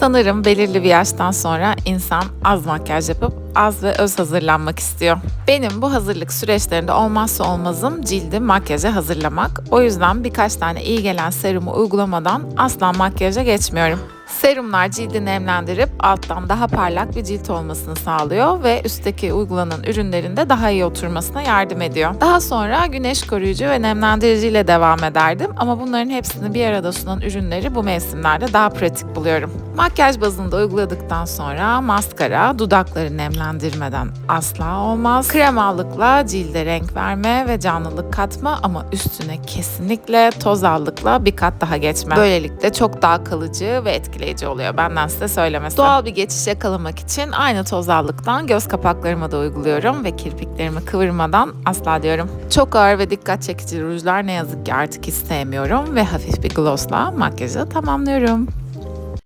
Sanırım belirli bir yaştan sonra insan az makyaj yapıp az ve öz hazırlanmak istiyor. Benim bu hazırlık süreçlerinde olmazsa olmazım cildi makyaja hazırlamak. O yüzden birkaç tane iyi gelen serumu uygulamadan asla makyaja geçmiyorum. Serumlar cildi nemlendirip alttan daha parlak bir cilt olmasını sağlıyor ve üstteki uygulanan ürünlerin de daha iyi oturmasına yardım ediyor. Daha sonra güneş koruyucu ve nemlendirici ile devam ederdim ama bunların hepsini bir arada sunan ürünleri bu mevsimlerde daha pratik buluyorum. Makyaj bazında uyguladıktan sonra maskara dudakları nemlendirmeden asla olmaz. Kremalıkla cilde renk verme ve canlılık katma ama üstüne kesinlikle toz allıkla bir kat daha geçme. Böylelikle çok daha kalıcı ve etkileyici oluyor benden size söylemesi. Doğal bir geçiş yakalamak için aynı toz allıktan göz kapaklarıma da uyguluyorum ve kirpiklerimi kıvırmadan asla diyorum. Çok ağır ve dikkat çekici rujlar ne yazık ki artık hiç sevmiyorum ve hafif bir glossla makyajı tamamlıyorum.